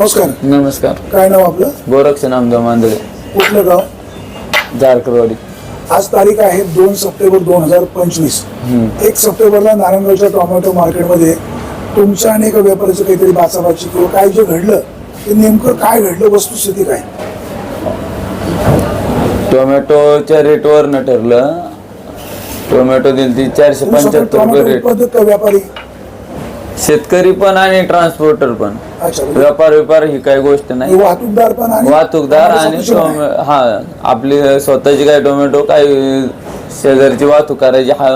नमस्कार. नमस्कार. काय नाव आपलं? गोरक्ष नामदेव मांदळे. कुठलं गाव? झारखरवाडी आज तारीख आहे दोन सप्टेंबर दोन हजार पंचवीस. एक सप्टेंबरला नारायणगावच्या टोमॅटो मार्केटमध्ये तुमच्या आणि एका व्यापाऱ्याचं काहीतरी बाचाबाची किंवा काय जे घडलं ते नेमकं काय घडलं वस्तुस्थिती काय? टोमॅटोच्या रेटवर न ठरलं टोमॅटो दिली ती चारशे तुम्ही पंच्याहत्तर रुपये टोमॅटो रेट उत्पादक का व्यापारी? शेतकरी पण आणि ट्रान्सपोर्टर पण. अच्छा म्हणजे व्यापार व्यापार ही काही गोष्ट नाही. वाहतूकदार पण आणि वाहतूकदार आणि टोमॅटो स्वतःची पण आहे. टोमॅ- हा आपली स्वतःची काय टोमॅटो काय शेजारची वाहतूक करायची हा.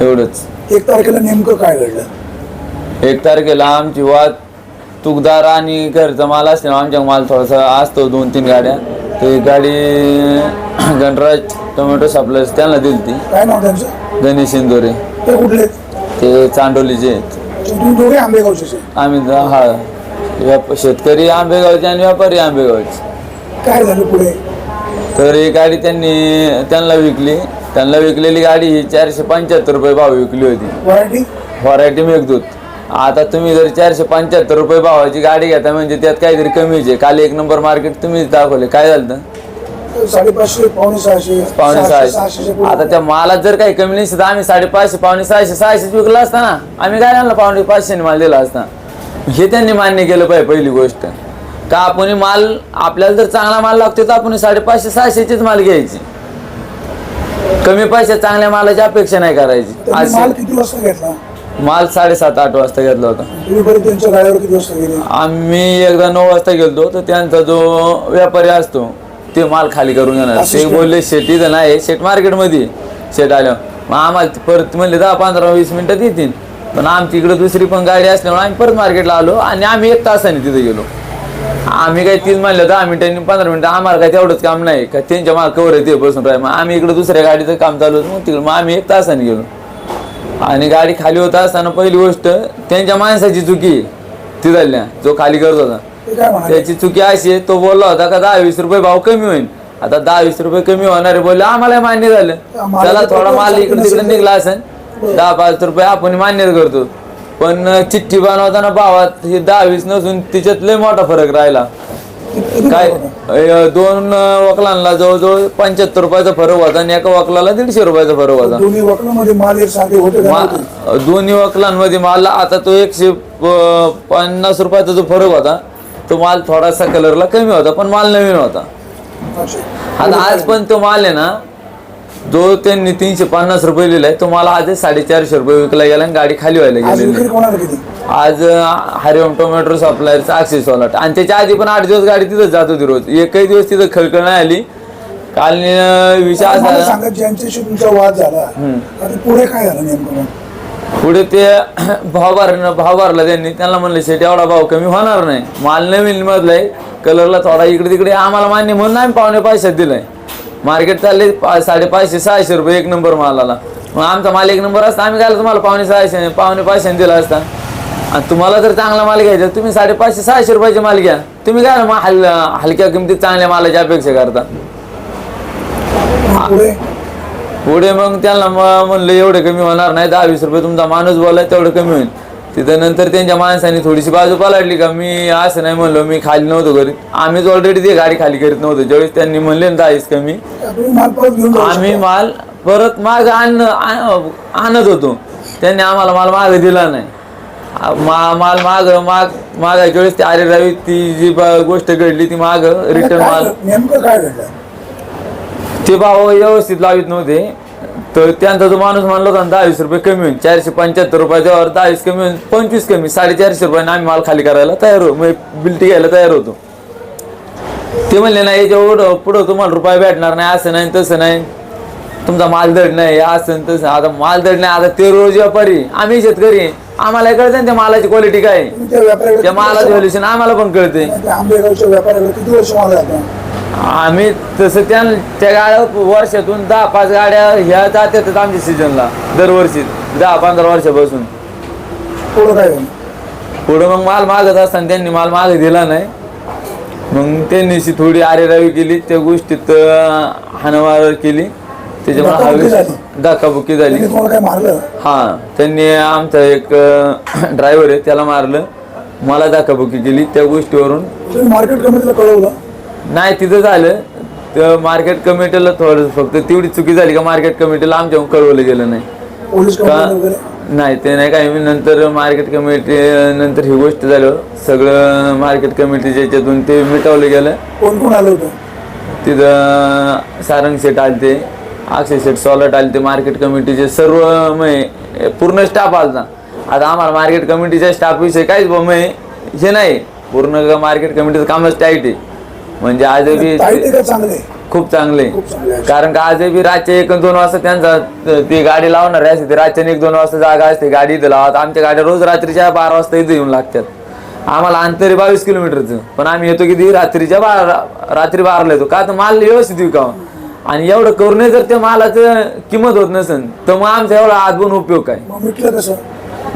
एवढंच. एक तारखेला नेमकं काय घडलं? एक तारखेला आमची वाहतूकदार आणि घरचा माल असते आमच्या माल थोडासा असतो दोन तीन गाड्या. एक गाडी गणराज टोमॅटो सप्लायर्स त्यांना दिली ती काय नाव त्यांचं? गणेश इंदोरे. ते कुठले? ते चांडोलीचे आहेत. तुम्ही दोघे. आम्ही हा व्याप शेतकरी आंबेगावचे आणि व्यापारी आंबेगावचे. काय झालं पुढे? तर ही गाडी त्यांनी त्यांना विकली. त्यांना विकलेली गाडी ही चारशे पंच्याहत्तर रुपये भाव विकली होती. Variety variety Meghdoot. आता तुम्ही जर चारशे पंच्याहत्तर रुपये भावाची गाडी घेता म्हणजे त्यात काहीतरी कमीच आहे. काल एक नंबर मार्केट तुम्हीच दाखवले. काय झालं? होतं? साडेपाचशे पावणे सहाशे पावणे सहाशे. आता त्या मालात जर काही कमी नाही तर आम्ही साडेपाचशे पावणे सहाशे सहाशे विकला असता ना. आम्ही काय आणलं? पावणे पाचशे माल दिला असता. हे त्यांनी मान्य केलं पाहिजे पहिली गोष्ट. का आपण माल आपल्याला जर चांगला माल लागतो तर आपण साडेपाचशे सहाशेचीच माल घ्यायची. कमी पैशात चांगल्या मालाची अपेक्षा नाही करायची. आज माल किती वाजता घेतला? माल साडेसात आठ वाजता घेतला होता. गेले? आम्ही एकदा नऊ वाजता गेलतो तर त्यांचा जो व्यापारी असतो ते माल खाली करून येणार ते. बोलले शेट इथं नाही शेट मार्केटमध्ये. शेट आल्यावर मग आम्हाला ते परत म्हणले दहा पंधरा वीस मिनिटात येतील पण आमची इकडे दुसरी पण गाडी असल्यामुळे आम्ही परत मार्केटला आलो आणि आम्ही एक तासाने तिथे गेलो. आम्ही काही तीन म्हणलं दहा मिनिटांनी पंधरा मिनिटं आम्हाला काय तेवढंच काम नाही. का त्यांच्या माल कवर येते बसून राहील. मग आम्ही इकडे दुसऱ्या गाडीचं काम चालू होतं मग तिकडे मग आम्ही एक तासाने गेलो. आणि गाडी खाली होत असताना पहिली गोष्ट त्यांच्या माणसाची चुकी तिथल्या जो खाली करत होता. ते काय म्हणाले? त्याची चुकी अशी आहे तो बोलला होता का दहा वीस रुपये भाव कमी होईल आता दहा वीस रुपये कमी होणारे बोलले आम्हाला मान्य झालं. आम्हाला त्याला थोडा माल इकडे तिकडे. निघला असेल. दहा पाच रुपये आपण मान्य करतो. पण चिठ्ठी बनवताना भावात हे दहा वीस नसून तिच्यात लय मोठा फरक राहिला. किती काय फरक होता? अ, दोन वकलांना जवळजवळ पंच्याहत्तर रुपयाचा फरक होता आणि एका वकलाला दीडशे रुपयाचा फरक होता. दोन्ही वकलामध्ये माल एक सारखे होते का नव्हते? मा- दोन्ही वकलांमध्ये माल आता तो एकशे प- पन्नास रुपयाचा जो फरक होता तो माल थोडासा कलरला कमी होता पण माल नवीन होता. आता आज पण तो माल आहे ना जो त्यांनी तीनशे पन्नास रुपये लिहिलाय तो मला आज साडेचारशे रुपये विकला गेला आणि गाडी खाली व्हायला किती आज हरिओम टोमॅटो सप्लायरचा ॲक्सिस वाला आणि त्याच्या आधी पण आठ दिवस गाडी तिथंच जात होती रोज. एकही दिवस तिथं खळखळ नाही आली. काल मला झाला, ज्यांच्याशी तुमचा वाद झाला पुढे काय झालं नेमकं? पुढे ते भाव भरणं भाव भरला त्यांनी. त्यांना म्हणलं शेट एवढा भाव कमी होणार नाही. माल नवीन मधलाय कलरला थोडा इकडे तिकडे आम्हाला मान्य म्हणून आम्ही पावणे पैशात दिलाय. मार्केट चालले पा साडेपाचशे सहाशे रुपये एक नंबर मालाला. मग आमचा माल एक नंबर असता आम्ही काय तुम्हाला पावणे सहाशे पावणे पाचशेने दिला असता. आणि तुम्हाला जर चांगला माल घ्यायचा तुम्ही साडेपाचशे सहाशे रुपयाचे माल घ्या. तुम्ही काय मग हल हलक्या किमतीत चांगल्या मालाची अपेक्षा करता. पुढे मग त्यांना म्हणलं एवढे कमी होणार नाही दहा वीस रुपये तुमचा माणूस बोलाय तेवढं कमी होईल. तिथं नंतर त्यांच्या माणसाने थोडीशी बाजू पालटली का मी असं नाही म्हणलो मी खाली नव्हतो करीत आम्हीच ऑलरेडी ती गाडी खाली करीत नव्हतो. ज्यावेळेस त्यांनी म्हणले ना दहा वीस कमी आम्ही. माल परत माग आण आण- आणत होतो. त्यांनी आम्हाला माल माग दिला नाही. मा माल माग माग मागायच्या वेळेस ती अरे रवी ती जी गोष्ट घडली ती माग रिटर्न माल. नेमकं काय घडलं ते भाव व्यवस्थित लावित नव्हते. तर त्यांचा जो माणूस म्हणला होता दहा वीस रुपये कमी होईल चारशे पंच्याहत्तर रुपयाच्यावर दहा वीस कमी होईल पंचवीस कमी साडेचारशे रुपयाने आम्ही माल खाली करायला तयार हो म्हणजे बिल्टी घ्यायला तयार होतो. ते म्हणले ना याच्या पुढं तुम्हाला रुपये भेटणार नाही असं नाही तसं नाही. तुमचा मालदड नाही असं तसं. आता मालदड नाही आता ते रोज व्यापारी आम्ही शेतकरी. आम्हाला कळतं ना त्या मालाची क्वालिटी काय त्या मालाचं व्हॅल्युशन आम्हाला पण कळते जातो आम्ही तसं त्या त्या गाड्या वर्षातून दहा पाच गाड्या ह्या जात्यातच आमच्या सीजनला दरवर्षी दहा पंधरा वर्षापासून. पुढं काय? झालं पुढं मग माल मागत असताना त्यांनी माल मागे दिला नाही. मग त्यांनी अशी थोडी आरेरावी केली त्या गोष्टीत अं, हाणामार केली. त्याच्यामुळे धक्काबुक्की झाली? धक्काबुक्की झाली. त्यांनी तुम्हाला काय मारलं? हा त्यांनी आमचा एक ड्रायव्हर आहे त्याला मारलं. मला दाखाबुकी केली त्या गोष्टीवरून. तुम्ही मार्केट कमिटीला कळवलं. नाही तिथं झालं. तर मार्केट कमिटीला थोडं फक्त तेवढी चुकी झाली का मार्केट कमिटीला आमच्याहून कळवलं गेलं नाही. पोलीस का कंप्लेंट वगैरे? नाही ते नाही काय मी नंतर मार्केट कमिटी नंतर ही गोष्ट झालं. सगळं मार्केट कमिटीच्या याच्यातून ते मिटवलं गेलं. कोण कोण आलं होतं? तिथं सारंग शेट आलते. अक्षय शेट सॉलट आलते मार्केट कमिटीचे सर्व मग पूर्ण स्टाफ आलता. आता आम्हाला मार्केट कमिटीच्या स्टाफ विषयी काहीच मग हे नाही. पूर्ण मार्केट कमिटीचं कामच टाईट आहे. म्हणजे आजही चांगले. खूप चांगले. खूप चांगले आहे. कारण का आजही रातच्या एक दोन वाजता त्यांचा त- गाडी लावणार असते रातच्या एक दोन वाजता जागा असते गाडी इथं लावत आमच्या गाड्या रोज रात्रीच्या बारा वाजता इथं येऊन लागतात. आम्हाला अंतर बावीस किलोमीटरचं. पण आम्ही येतो किती? रात्रीच्या बारा रात्री बाराला येतो. का? तर माल व्यवस्थित विकावं. आणि एवढं करूनही जर त्या मालाचं किंमत होत नसेल तर मग आमचा एवढा आजबून उपयोग काय?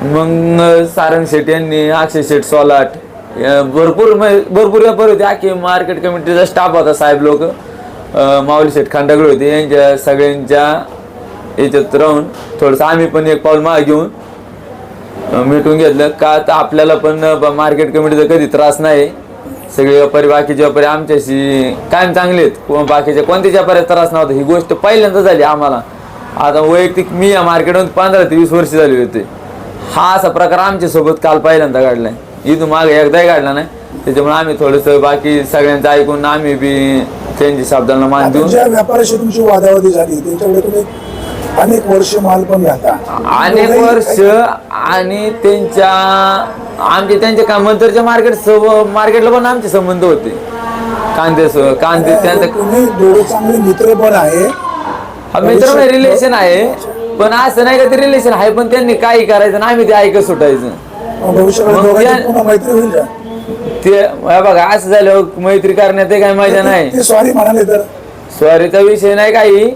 मग सारंग शेट यांनी अक्षय शेट सोलाट भरपूर भरपूर व्यापारी होते. अख्खे मार्केट कमिटीचा स्टाफ होता साहेब लोक. माऊली शेठ खांडागळे होते. यांच्या सगळ्यांच्या याच्यात राहून थोडंसं आम्ही पण एक पाऊल मागे घेऊन मिटून घेतलं. का तर आपल्याला पण मार्केट कमिटीचा कधी त्रास नाही. सगळे व्यापारी बाकीचे व्यापारी आमच्याशी कायम चांगले आहेत. बाकीच्या कोणत्याच व्यापाऱ्याचा त्रास नव्हता. ही गोष्ट पहिल्यांदा झाली आम्हाला. आता वैयक्तिक मी या मार्केटमध्ये पंधरा ते वीस वर्ष झाली होते. हा असा प्रकार आमच्यासोबत काल पहिल्यांदा घडलाय. इथून मागे एकदाही घडला नाही. त्याच्यामुळे आम्ही थोडंसं बाकी सगळ्यांचं ऐकून आम्ही बी त्यांची शब्दांना मान देऊन ज्या व्यापाऱ्याशी तुमची वादावादी झाली त्यांच्याकडे तुम्ही अनेक वर्ष माल पण घालता. अनेक वर्ष आणि त्यांच्या आमचे त्यांच्या का मंतरच्या मार्केट मार्केटला पण आमचे संबंध होते. कांदे कांदे त्यांचं चांगले मित्र पण आहे. हा मित्र रिलेशन आहे. पण असं नाही का ते रिलेशन आहे पण त्यांनी काही करायचं ना आम्ही ते ऐकत सुटायचं. भविष्याकडे दोघांची पुन्हा मैत्री होईल का? ते हे बघा असं झालं मैत्री करण्यात काही मजा नाही. ते सॉरी म्हणाले तर. स्वारीचा विषय नाही काही.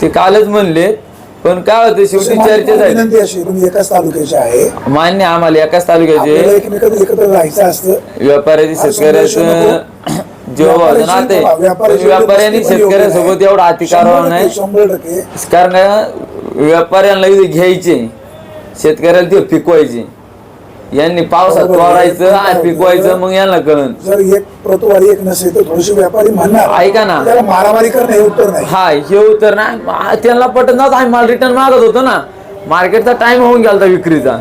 ते कालच म्हणले पण काय होतं शेवटी माझी चर्चा झाली विनंती अशी तुम्ही एकाच तालुक्याचे आहे. मान्य आम्हाला एकाच आपल्याला तालुक्याचे एकमेकात एकत्र राहायचं असतं. व्यापाऱ्याची शेतकऱ्याचं जेव्हा नाते व्यापाऱ्यांनी शेतकऱ्यासोबत एवढा अतिकार नाही. शंभर टक्के. कारण का व्यापाऱ्यांना इथे घ्यायचे. शेतकऱ्याला ते पिकवायचे. यांनी पावसात. वारायचं आणि पिकवायचं मग यांना कळन. जर एक प्रतवारी एक नसेल तर थोडेसे व्यापारी म्हणणार. ऐका ना. त्याला मारामारी करणं हे उत्तर नाही. हा हे उत्तर ना आ- त्यांना पटत नव्हतं. आम्ही माल रिटर्न मागत होतो ना. मार्केटचा टाइम होऊन गेला विक्रीचा.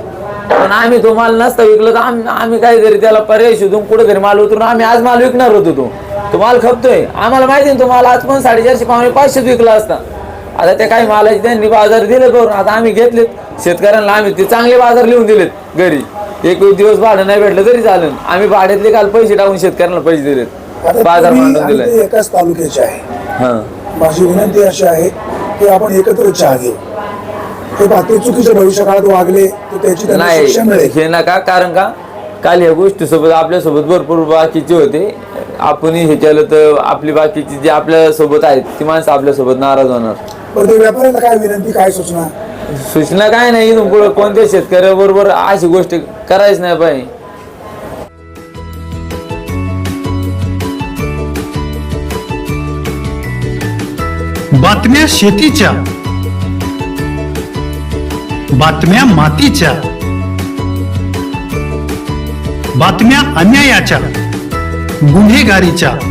पण आम्ही तो माल नसता विकला तर आम्ही आम्ही काहीतरी त्याला पर्याय शोधून कुठेतरी माल उतरून आम्ही आज माल विकणार होतो तो. तो माल खपतोय. आम्हाला माहिती आहे तो माल आज पण साडेचारशे पावणे पाचशेच विकला असता. आता त्या काही मालाचे त्यांनी बाजार दिले करून आता आम्ही घेतलेत. शेतकऱ्यांना आम्ही ते चांगले बाजार लिहून दिलेत घरी. एक दिवस भाडं नाही भेटलं तरी चालेल. आम्ही भाड्यातले काल पैसे टाकून शेतकऱ्यांना पैसे दिलेत. आता बाजार मांडून ते एकाच तालुक्याचे आहे. हा. माझी विनंती अशी आहे की आपण एकत्र चहा घेऊ. ते चुकीच्या भविष्य काळात वागले तर त्याची नाही हे नका कारण का? काल ह्या गोष्टी सोबत आपल्यासोबत भरपूर बाकीचे होते. आपण हे केलं तर आपली बाकीची जी आपल्यासोबत आहेत ती माणसं आपल्यासोबत नाराज होणार. पण ते व्यापाऱ्याला काय विनंती काय सूचना? सूचना काय नाही इथून पुढे कोणत्या शेतकऱ्याबरोबर अशी गोष्ट करायच नाही पाहिजे बातम्या शेतीच्या. बातम्या मातीच्या. बातम्या अन्यायाच्या. गुन्हेगारीच्या.